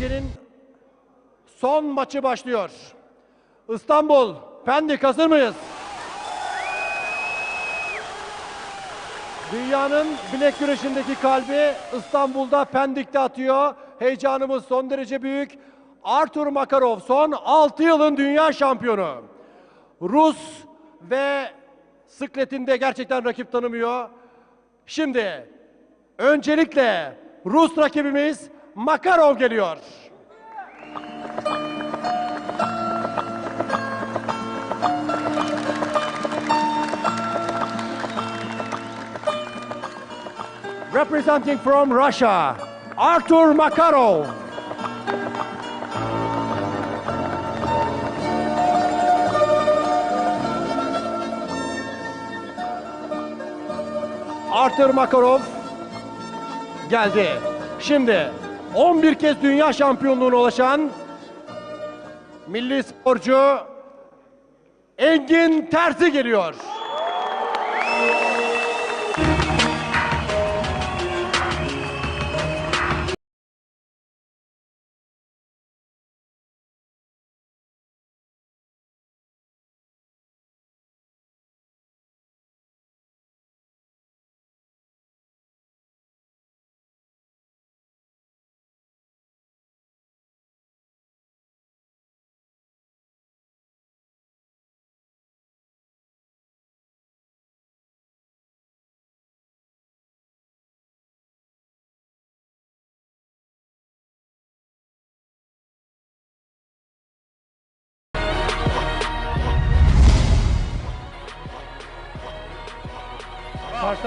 Gecenin son maçı başlıyor. İstanbul, Pendik hazır mıyız? Dünyanın bilek güreşindeki kalbi İstanbul'da Pendik'te atıyor. Heyecanımız son derece büyük. Artur Makarov son 6 yılın dünya şampiyonu. Rus ve sıkletinde gerçekten rakip tanımıyor. Şimdi öncelikle Rus rakibimiz Makarov geliyor. Representing from Russia, Artur Makarov. Artur Makarov geldi. Şimdi 11 kez dünya şampiyonluğuna ulaşan milli sporcu Engin Terzi geliyor.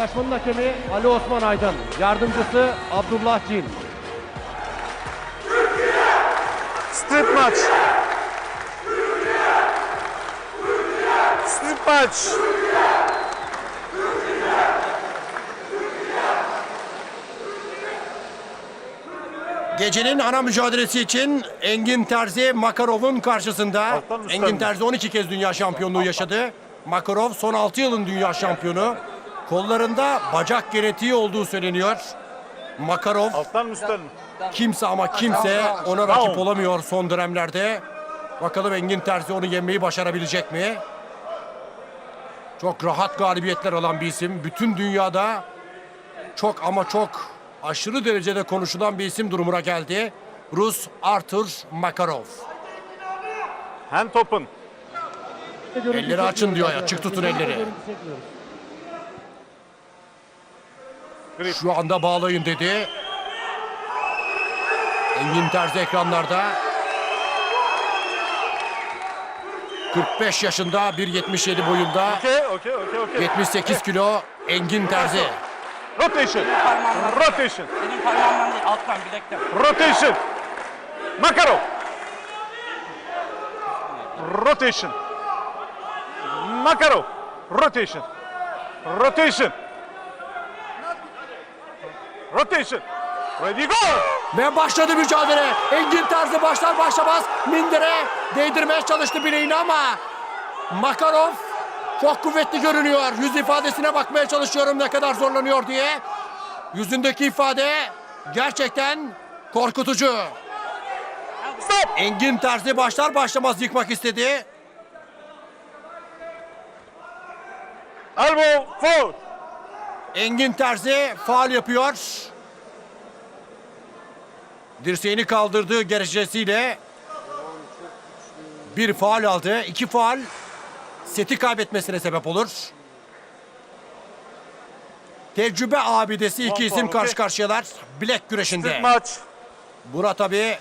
Karşılaşmanın hakemi Ali Osman Aydın, yardımcısı Abdullah Cin. Strip maç. Strip maç. Gecenin ana mücadelesi için Engin Terzi Makarov'un karşısında. Engin? Terzi 12 kez dünya şampiyonluğu yaşadı. Makarov son 6 yılın dünya şampiyonu. Kollarında bacak genetiği olduğu söyleniyor. Makarov Alttan mı üstten mi? kimse ama kimse ona rakip olamıyor son dönemlerde. Bakalım Engin Terzi onu yenmeyi başarabilecek mi? Çok rahat galibiyetler alan bir isim. Bütün dünyada çok ama çok aşırı derecede konuşulan bir isim durumuna geldi. Rus Artur Makarov. Hand open. Elleri açın diyor ya. Çık tutun elleri. Grip. Şu anda bağlayın dedi. Engin Terzi ekranlarda. 45 yaşında, 1.77 boyunda, Okey, okey, okey, okey. 78 kilo Engin Terzi. Rotation. Rotation. Benim parmağımdan değil, alttan bilekten. Rotation. Makarov. Rotation. Makarov. Rotation. Rotation. Rotation. Ready go. Ve başladı mücadele. Engin Terzi başlar başlamaz mindire değdirmeye çalıştı bileğini ama Makarov çok kuvvetli görünüyor. Yüz ifadesine bakmaya çalışıyorum ne kadar zorlanıyor diye. Yüzündeki ifade gerçekten korkutucu. Stop. Engin Terzi başlar başlamaz yıkmak istedi. Elbow forward. Engin Terzi faal yapıyor. Dirseğini kaldırdığı gerekçesiyle bir faal aldı. İki faal seti kaybetmesine sebep olur. Tecrübe abidesi iki isim karşı karşıyalar bilek güreşinde. Maç. Buna tabii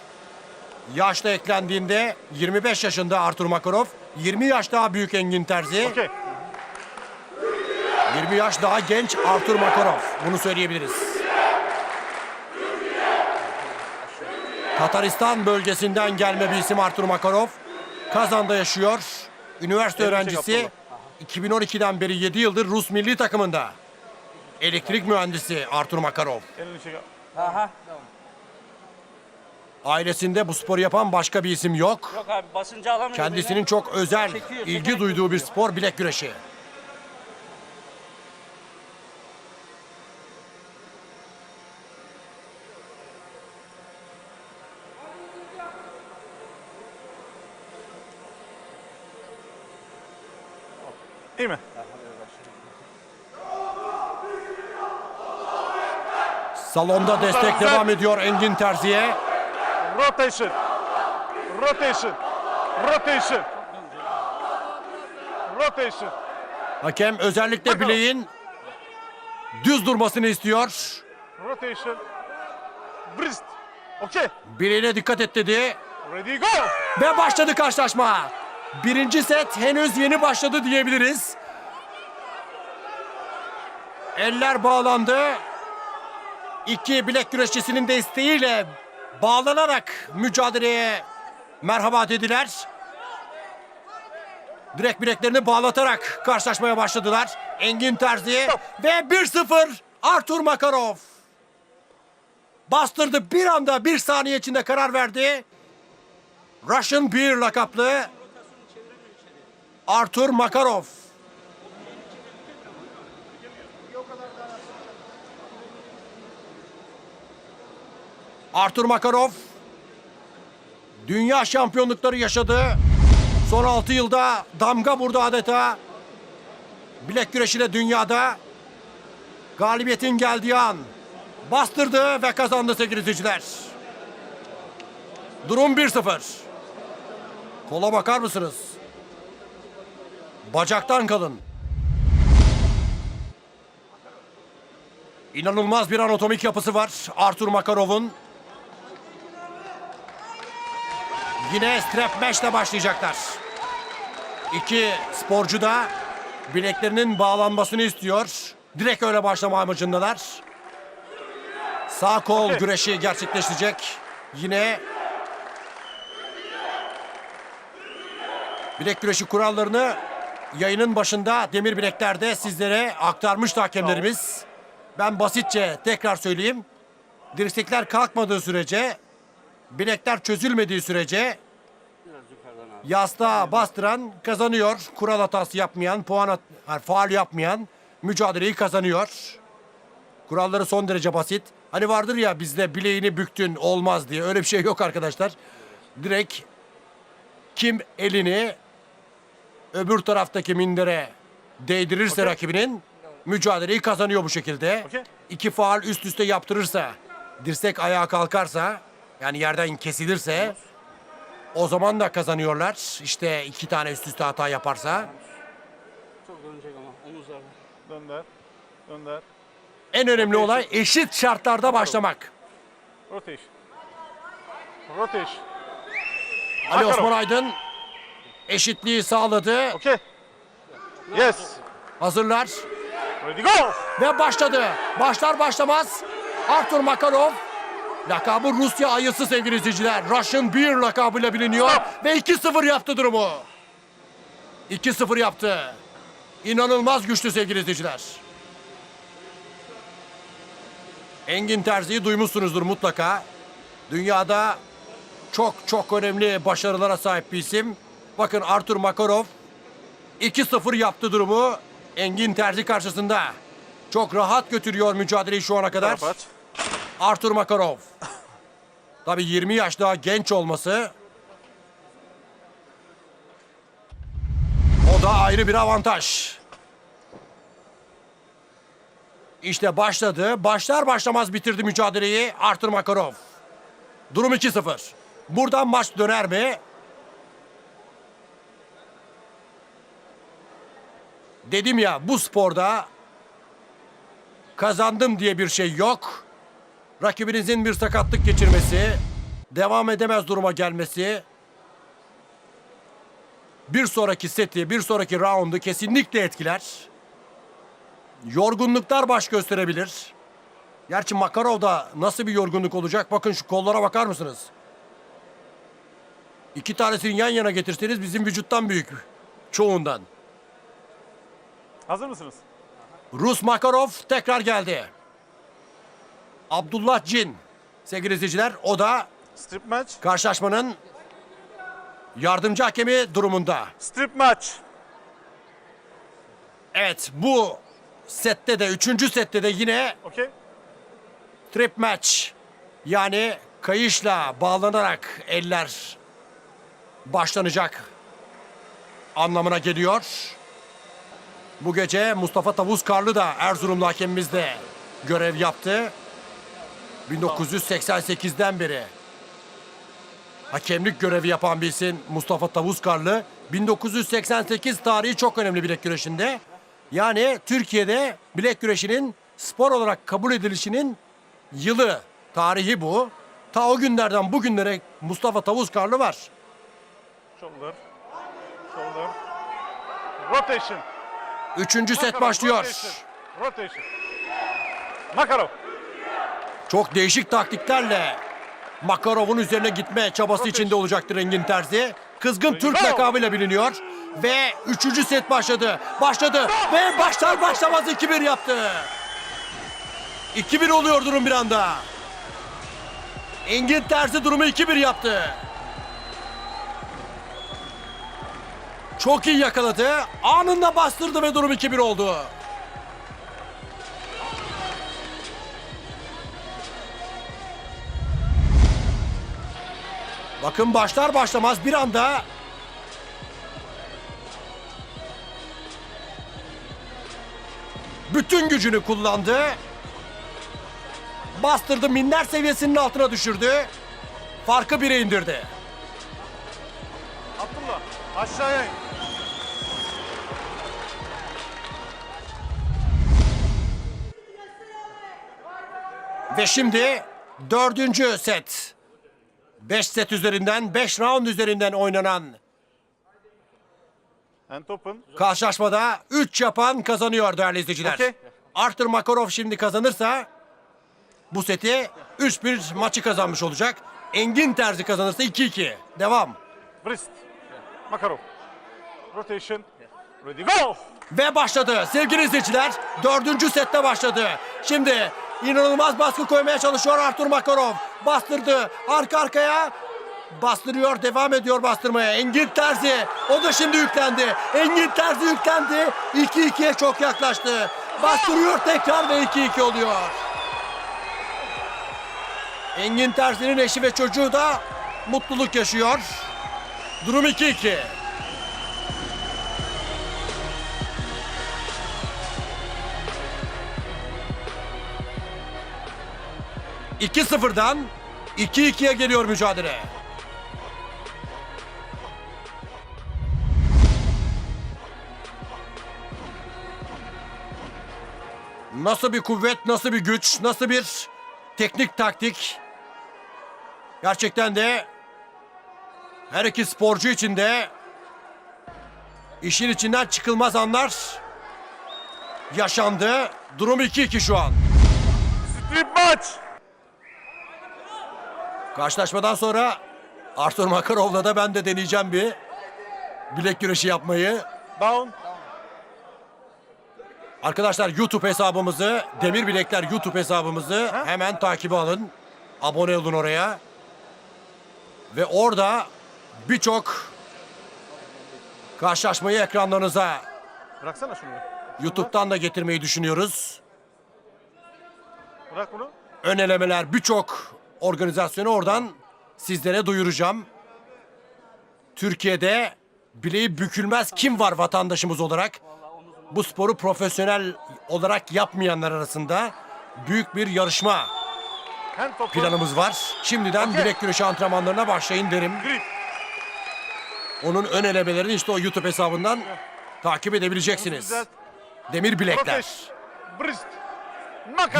yaşla eklendiğinde 25 yaşında Artur Makarov, 20 yaş daha büyük Engin Terzi. Okey. 20 yaş daha genç Artur Makarov. Bunu söyleyebiliriz. Tataristan bölgesinden gelme bir isim Artur Makarov. Kazan'da yaşıyor. Üniversite öğrencisi. 2012'den beri 7 yıldır Rus milli takımında. Elektrik mühendisi Artur Makarov. Aha. Ailesinde bu sporu yapan başka bir isim yok. Yok abi basıncı alamıyor. Kendisinin çok özel, ilgi duyduğu bir spor bilek güreşi. İyi mi? Salonda destek devam ediyor Engin Terzi'ye. Rotation. Rotation. Rotation. Rotation. Hakem özellikle bileğin düz durmasını istiyor. Rotation. Wrist. Okay. Bileğine dikkat et dedi. Ready go. Ve başladı karşılaşma. Birinci set henüz yeni başladı diyebiliriz. Eller bağlandı. İki bilek güreşçisinin desteğiyle bağlanarak mücadeleye merhaba dediler. Direkt bileklerini bağlatarak karşılaşmaya başladılar. Engin Terzi ve 1-0 Artur Makarov. Bastırdı bir anda bir saniye içinde karar verdi. Russian Beer lakaplı Artur Makarov. Artur Makarov dünya şampiyonlukları yaşadı. Son 6 yılda damga vurdu adeta. Bilek güreşiyle dünyada galibiyetin geldiği an bastırdı ve kazandı sevgili izleyiciler. Durum 1-0. Kola bakar mısınız? Bacaktan kalın. İnanılmaz bir anatomik yapısı var Artur Makarov'un. Yine strap match'le başlayacaklar. İki sporcu da bileklerinin bağlanmasını istiyor. Direkt öyle başlama amacındalar. Sağ kol güreşi gerçekleşecek. Yine bilek güreşi kurallarını yayının başında demir bileklerde sizlere aktarmıştı hakemlerimiz. Ben basitçe tekrar söyleyeyim. Dirsekler kalkmadığı sürece, bilekler çözülmediği sürece yastığa bastıran kazanıyor. Kural hatası yapmayan, puan at, yani faal yapmayan mücadeleyi kazanıyor. Kuralları son derece basit. Hani vardır ya bizde bileğini büktün olmaz diye. Öyle bir şey yok arkadaşlar. Direkt kim elini öbür taraftaki mindere değdirirse Okey. rakibinin mücadeleyi kazanıyor bu şekilde. Okey. İki faal üst üste yaptırırsa, dirsek ayağa kalkarsa, yani yerden kesilirse o zaman da kazanıyorlar. İşte iki tane üst üste hata yaparsa. Çok dönecek ama omuzlarda. Dönder. Dönder. En önemli olay eşit şartlarda başlamak. Rotation. Rotation. Ali. Osman Aydın eşitliği sağladı. Okay. Yes. Hazırlar Ready go. ve başladı. Başlar başlamaz Artur Makarov lakabı Rusya ayısı sevgili izleyiciler. Russian Beer lakabıyla biliniyor ve 2-0 yaptı durumu. 2-0 yaptı. İnanılmaz güçlü sevgili izleyiciler. Engin Terzi'yi duymuşsunuzdur mutlaka. Dünyada çok çok önemli başarılara sahip bir isim. Bakın Artur Makarov 2-0 yaptı durumu Engin Terzi karşısında. Çok rahat götürüyor mücadeleyi şu ana kadar. Aç. Artur Makarov. Tabii 20 yaş daha genç olması o da ayrı bir avantaj. İşte başladı. Başlar başlamaz bitirdi mücadeleyi Artur Makarov. Durum 2-0. Buradan maç döner mi? Dedim ya bu sporda kazandım diye bir şey yok. Rakibinizin bir sakatlık geçirmesi, devam edemez duruma gelmesi, bir sonraki seti, bir sonraki roundu kesinlikle etkiler. Yorgunluklar baş gösterebilir. Gerçi Makarov'da nasıl bir yorgunluk olacak? Bakın şu kollara bakar mısınız? İki tanesini yan yana getirseniz bizim vücuttan büyük. Çoğundan. Hazır mısınız? Rus Makarov tekrar geldi. Abdullah Cin sevgili izleyiciler o da Strip match. karşılaşmanın yardımcı hakemi durumunda. Strip match. Evet bu sette de üçüncü sette de yine Okay. trip match yani kayışla bağlanarak eller başlanacak anlamına geliyor. Bu gece Mustafa Tavus Karlı da Erzurumlu hakemimizde görev yaptı. 1988'den beri. Hakemlik görevi yapan bir isim Mustafa Tavus Karlı. 1988 tarihi çok önemli bilek güreşinde. Yani Türkiye'de bilek güreşinin spor olarak kabul edilişinin yılı, tarihi bu. Ta o günlerden bugünlere Mustafa Tavus Karlı var. Shoulder. Shoulder. Rotation. Üçüncü set başlıyor. Makarov. Çok değişik taktiklerle Makarov'un üzerine gitme çabası içinde olacaktır Engin Terzi. Kızgın Türk lakabıyla biliniyor. Ve üçüncü set başladı. Başladı ve başlar başlamaz 2-1 yaptı. 2-1 oluyor durum bir anda. Engin Terzi durumu 2-1 yaptı. Çok iyi yakaladı. Anında bastırdı ve durum 2-1 oldu. Bakın başlar başlamaz bir anda bütün gücünü kullandı. Bastırdı minder seviyesinin altına düşürdü. Farkı bire indirdi. Abdullah. Aşağıya in. Ve şimdi dördüncü set. Beş set üzerinden, beş round üzerinden oynanan And open. karşılaşmada 3 yapan kazanıyor değerli izleyiciler. Okey. Arthur Makarov şimdi kazanırsa bu seti 3-1 maçı kazanmış olacak. Engin Terzi kazanırsa 2-2. Devam. Wrist. Makarov. Rotation. Ready go. Ve başladı sevgili izleyiciler. Dördüncü sette başladı. Şimdi inanılmaz baskı koymaya çalışıyor Artur Makarov. Bastırdı arka arkaya. Bastırıyor devam ediyor bastırmaya. Engin Terzi o da şimdi yüklendi. Engin Terzi yüklendi. 2-2'ye çok yaklaştı. Bastırıyor tekrar ve 2-2 oluyor. Engin Terzi'nin eşi ve çocuğu da mutluluk yaşıyor. Durum 2-2. 2-0'dan 2-2'ye geliyor mücadele. Nasıl bir kuvvet, nasıl bir güç, nasıl bir teknik taktik. Gerçekten de her iki sporcu için de işin içinden çıkılmaz anlar yaşandı. Durum 2-2 şu an. Strip maç. Karşılaşmadan sonra Arthur Makarov'la da ben de deneyeceğim bir bilek güreşi yapmayı. Down. Arkadaşlar YouTube hesabımızı, Demir Bilekler YouTube hesabımızı hemen takibe alın. Abone olun oraya. Ve orada birçok karşılaşmayı ekranlarınıza Bıraksana şunu. YouTube'dan da getirmeyi düşünüyoruz. Bırak bunu. ön elemeler birçok organizasyonu oradan sizlere duyuracağım. Türkiye'de bileği bükülmez kim var vatandaşımız olarak? Bu sporu profesyonel olarak yapmayanlar arasında büyük bir yarışma planımız var. Şimdiden bilek güreşi antrenmanlarına başlayın derim. Onun ön elemelerini işte o YouTube hesabından takip edebileceksiniz. Demir bilekler.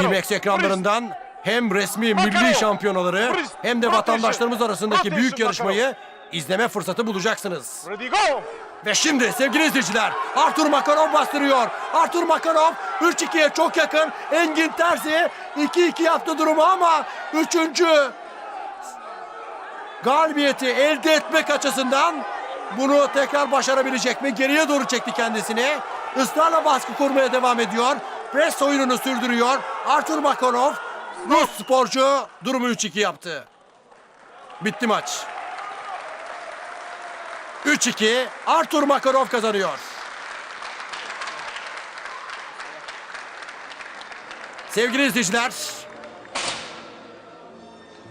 IMAX ekranlarından hem resmi milli şampiyonaları hem de vatandaşlarımız arasındaki büyük yarışmayı izleme fırsatı bulacaksınız. Ve şimdi sevgili izleyiciler Artur Makarov bastırıyor. Artur Makarov 3-2'ye çok yakın. Engin Terzi 2-2 yaptı durumu ama 3. galibiyeti elde etmek açısından bunu tekrar başarabilecek mi? Geriye doğru çekti kendisini. Israrla baskı kurmaya devam ediyor. Pres oyununu sürdürüyor. Artur Makarov Rus sporcu durumu 3-2 yaptı. Bitti maç. 3-2 Artur Makarov kazanıyor. Sevgili izleyiciler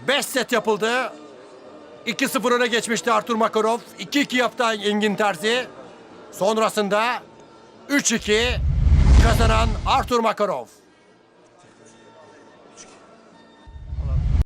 5 set yapıldı. 2-0 öne geçmişti Artur Makarov. 2-2 yaptı Engin Terzi. Sonrasında 3-2 kazanan Artur Makarov.